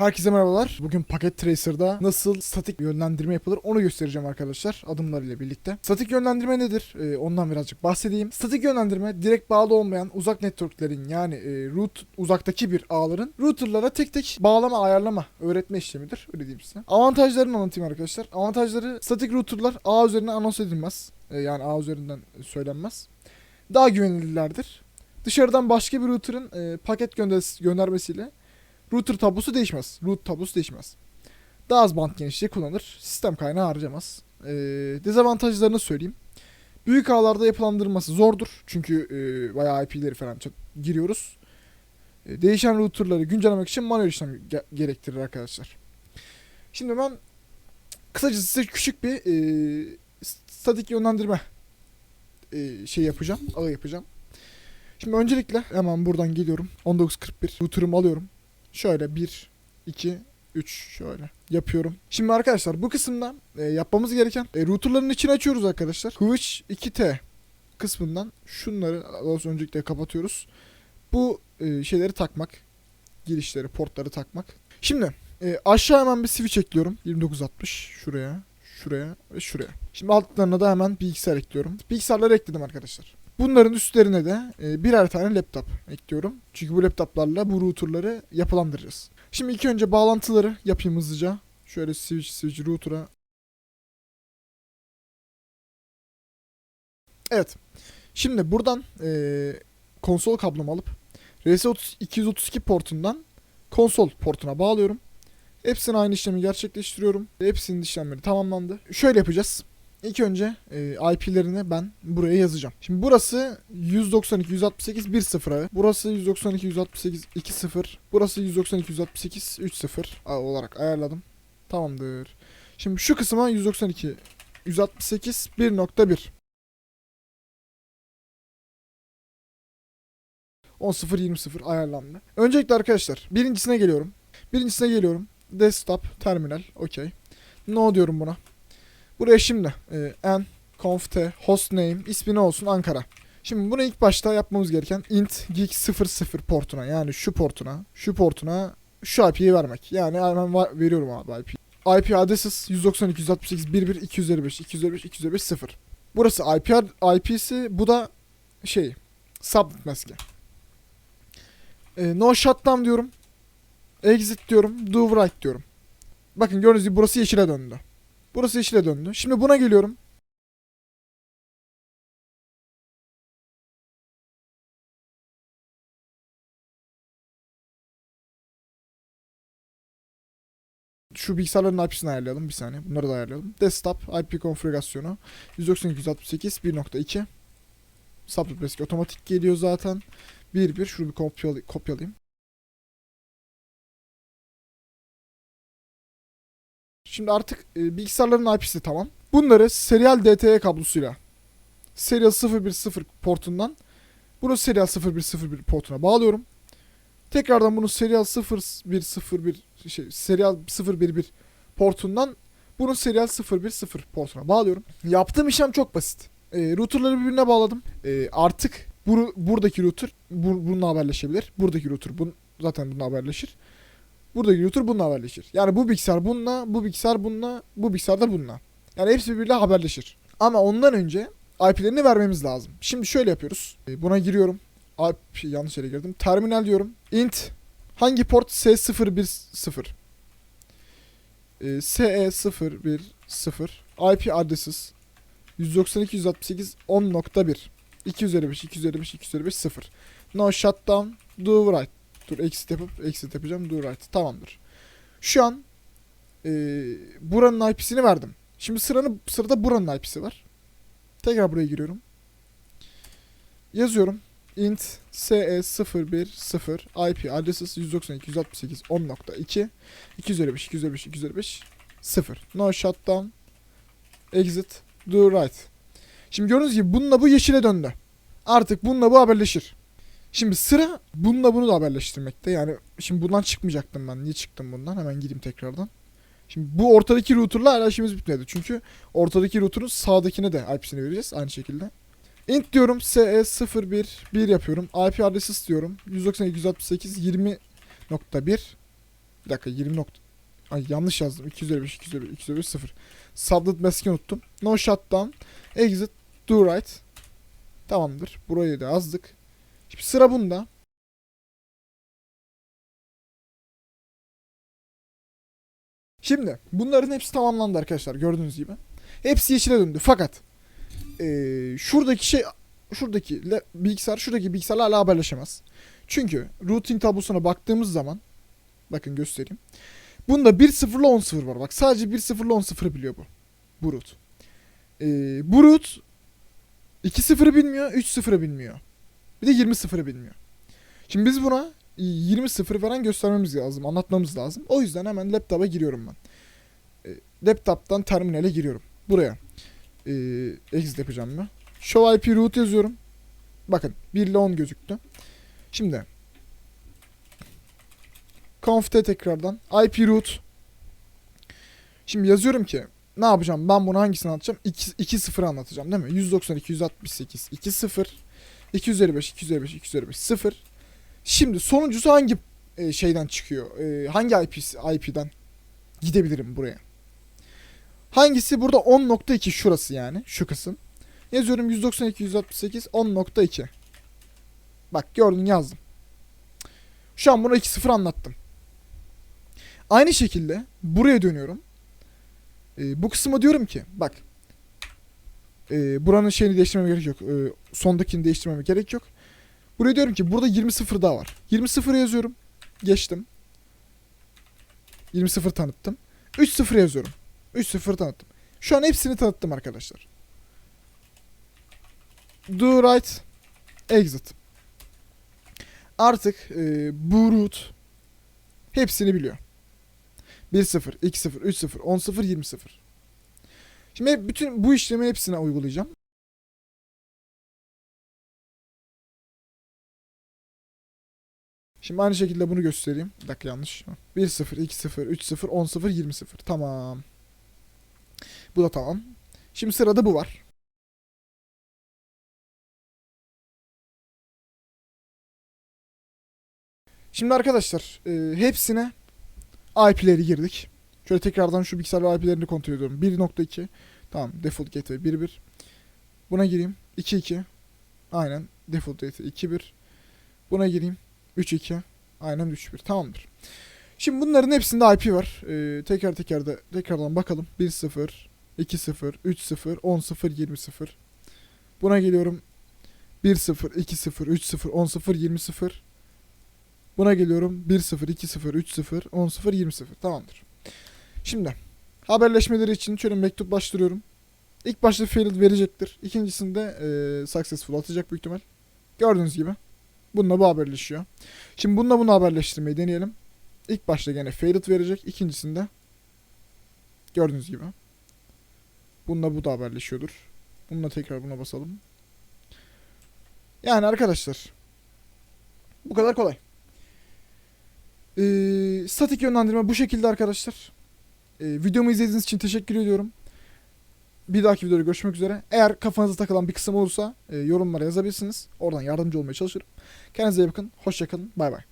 Herkese merhabalar. Bugün Paket Tracer'da nasıl statik yönlendirme yapılır onu göstereceğim arkadaşlar adımlarıyla birlikte. Statik yönlendirme nedir? Ee, ondan birazcık bahsedeyim. Statik yönlendirme direkt bağlı olmayan uzak networklerin yani e, root uzaktaki bir ağların routerlara tek tek bağlama ayarlama öğretme işlemidir. Öyle diyeyim size. Avantajlarını anlatayım arkadaşlar. Avantajları statik routerlar ağ üzerine anons edilmez. Ee, yani ağ üzerinden söylenmez. Daha güvenilirlerdir. Dışarıdan başka bir router'ın e, paket gönder- göndermesiyle router tablosu değişmez. Root tablosu değişmez. Daha az band genişliği kullanır. Sistem kaynağı harcamaz. Ee, dezavantajlarını söyleyeyim. Büyük ağlarda yapılandırılması zordur. Çünkü e, bayağı IP'leri falan giriyoruz. E, değişen routerları güncellemek için manuel işlem ge- gerektirir arkadaşlar. Şimdi ben kısacası size küçük bir e, statik yönlendirme e, şey yapacağım. Ağı yapacağım. Şimdi öncelikle hemen buradan geliyorum. 1941 router'ımı alıyorum. Şöyle 1, 2, 3 şöyle yapıyorum. Şimdi arkadaşlar bu kısımda e, yapmamız gereken e, routerların içini açıyoruz arkadaşlar. Switch 2T kısmından şunları sonra öncelikle kapatıyoruz. Bu e, şeyleri takmak. Girişleri, portları takmak. Şimdi e, aşağı hemen bir switch ekliyorum. 2960 şuraya, şuraya ve şuraya. Şimdi altlarına da hemen bilgisayar ekliyorum. Bilgisayarları ekledim arkadaşlar. Bunların üstlerine de e, birer tane laptop ekliyorum. Çünkü bu laptoplarla bu routerları yapılandıracağız. Şimdi ilk önce bağlantıları yapayım hızlıca. Şöyle switch switch router'a. Evet. Şimdi buradan e, konsol kablomu alıp RS232 portundan konsol portuna bağlıyorum. Hepsine aynı işlemi gerçekleştiriyorum. Hepsinin işlemleri tamamlandı. Şöyle yapacağız. İlk önce e, IP'lerini ben buraya yazacağım. Şimdi burası 192 168 10 ağı. Burası 192 168 20. Burası 192 168 30 ağı olarak ayarladım. Tamamdır. Şimdi şu kısma 192 168 1.1 10.0 ayarlandı. Öncelikle arkadaşlar birincisine geliyorum. Birincisine geliyorum. Desktop, terminal, okey. No diyorum buna. Buraya şimdi e, n conft hostname ismi ne olsun Ankara. Şimdi bunu ilk başta yapmamız gereken int geek 00 portuna yani şu portuna, şu portuna şu IP'yi vermek. Yani hemen veriyorum abi IP. IP adresiz 192 168 11 255 255 255 0. Burası IP IP'si bu da şey subnet maski. E, no shutdown diyorum. Exit diyorum. Do write diyorum. Bakın gördüğünüz gibi burası yeşile döndü. Burası yeşile döndü. Şimdi buna geliyorum. Şu bilgisayarların IP'sini ayarlayalım bir saniye. Bunları da ayarlayalım. Desktop IP konfigürasyonu 192.168 1.2 Subnet mask otomatik geliyor zaten. 1.1 şunu bir kopyalay- kopyalayayım. Şimdi artık e, bilgisayarların IP'si tamam. Bunları serial DTE kablosuyla serial 010 portundan bunu serial 0101 portuna bağlıyorum. Tekrardan bunu serial 0101 şey serial 011 portundan bunu serial 010 portuna bağlıyorum. Yaptığım işlem çok basit. E, routerları birbirine bağladım. E, artık bu, buradaki router bu, bununla haberleşebilir. Buradaki router bun, zaten bununla haberleşir. Buradaki router bununla haberleşir. Yani bu bilgisayar bununla, bu bilgisayar bununla, bu bilgisayar da bununla. Yani hepsi birbiriyle haberleşir. Ama ondan önce IP'lerini vermemiz lazım. Şimdi şöyle yapıyoruz. E, Buna giriyorum. IP yanlış yere girdim. Terminal diyorum. int hangi port S010 e, SE010 IP adresiz 192 168 10.1 255 255 255 0 No shutdown do write Dur exit yapıp exit yapacağım. Do right. Tamamdır. Şu an e, buranın IP'sini verdim. Şimdi sıranı, sırada buranın IP'si var. Tekrar buraya giriyorum. Yazıyorum. int se010 IP adresiz 192 168 10.2 255 255 255 0 No shutdown exit do right. Şimdi gördüğünüz gibi bununla bu yeşile döndü. Artık bununla bu haberleşir. Şimdi sıra bununla bunu da haberleştirmekte. Yani şimdi bundan çıkmayacaktım ben. Niye çıktım bundan? Hemen gideyim tekrardan. Şimdi bu ortadaki router'la hala işimiz bitmedi. Çünkü ortadaki router'ın sağdakine de IP'sini vereceğiz aynı şekilde. int diyorum SE011 1 yapıyorum. IP adresi diyorum. 192 168 20.1 Bir dakika 20 nokta. Ay yanlış yazdım. 255, 255, 255, 0. Sublet mask'i unuttum. No shutdown. Exit. Do right. Tamamdır. Burayı da yazdık. Şimdi sıra bunda. Şimdi bunların hepsi tamamlandı arkadaşlar gördüğünüz gibi. Hepsi yeşile döndü fakat eee, şuradaki şey şuradaki le- bilgisayar şuradaki bilgisayarla hala haberleşemez. Çünkü routing tablosuna baktığımız zaman bakın göstereyim. Bunda 1.0 ile 10.0 var. Bak sadece 1.0 ile 10.0 biliyor bu. Bu root. Ee, bu root 2.0'ı bilmiyor, 3.0'ı bilmiyor. Bir de 20.0'ı bilmiyor. Şimdi biz buna 20.0 falan göstermemiz lazım, anlatmamız lazım. O yüzden hemen laptopa giriyorum ben. Ee, laptop'tan terminale giriyorum. Buraya. Ee, exit yapacağım ben. Show IP root yazıyorum. Bakın 1 ile 10 gözüktü. Şimdi conf'te tekrardan IP root Şimdi yazıyorum ki ne yapacağım? Ben bunu hangisini anlatacağım? 2 2 0 anlatacağım değil mi? 192 168 2 0 255 255 255 0 Şimdi sonuncusu hangi e, şeyden çıkıyor? E, hangi IP IP'den gidebilirim buraya? Hangisi burada 10.2 şurası yani şu kısım. Yazıyorum 192 168 10.2. Bak gördün yazdım. Şu an bunu 2-0 anlattım. Aynı şekilde buraya dönüyorum. Ee, bu kısma diyorum ki bak. Ee, buranın şeyini değiştirmeme gerek yok. Ee, sondakini değiştirmeme gerek yok. Buraya diyorum ki burada 20-0 daha var. 20-0 yazıyorum. Geçtim. 20-0 tanıttım. 3-0 yazıyorum. 3-0 tanıttım. Şu an hepsini tanıttım arkadaşlar. Do right. Exit. Artık e, bu root hepsini biliyor. 1-0, 2-0, 3-0, 10-0, 20-0. Şimdi bütün bu işlemi hepsine uygulayacağım. Şimdi aynı şekilde bunu göstereyim. Bir dakika yanlış. 1-0, 2-0, 3-0, 10-0, 20-0. Tamam. Bu da tamam. Şimdi sırada bu var. Şimdi arkadaşlar e, hepsine IP'leri girdik. Şöyle tekrardan şu bilgisayar IP'lerini kontrol ediyorum. 1.2 tamam default gateway 1.1 Buna gireyim 2.2 aynen default gateway 2.1 Buna gireyim 3.2 aynen 3.1 tamamdır. Şimdi bunların hepsinde IP var. E, teker teker de tekrardan bakalım. 1.0 2.0 3.0 10.0 20.0 Buna geliyorum 1.0 2.0 3.0 10.0 20.0 Buna geliyorum 1-0, 2-0, 3-0, 10-0, 20-0. Tamamdır. Şimdi haberleşmeleri için şöyle mektup başlıyorum. İlk başta failed verecektir. İkincisinde e, successful atacak büyük ihtimal. Gördüğünüz gibi. Bununla bu haberleşiyor. Şimdi bununla bunu haberleştirmeyi deneyelim. İlk başta gene failed verecek. İkincisinde gördüğünüz gibi. Bununla bu da haberleşiyordur. Bununla tekrar buna basalım. Yani arkadaşlar bu kadar kolay. Ee, statik yönlendirme bu şekilde arkadaşlar. Ee, videomu izlediğiniz için teşekkür ediyorum. Bir dahaki videoda görüşmek üzere. Eğer kafanıza takılan bir kısım olursa e, yorumlara yazabilirsiniz. Oradan yardımcı olmaya çalışırım. Kendinize iyi bakın. Hoşçakalın. Bay bay.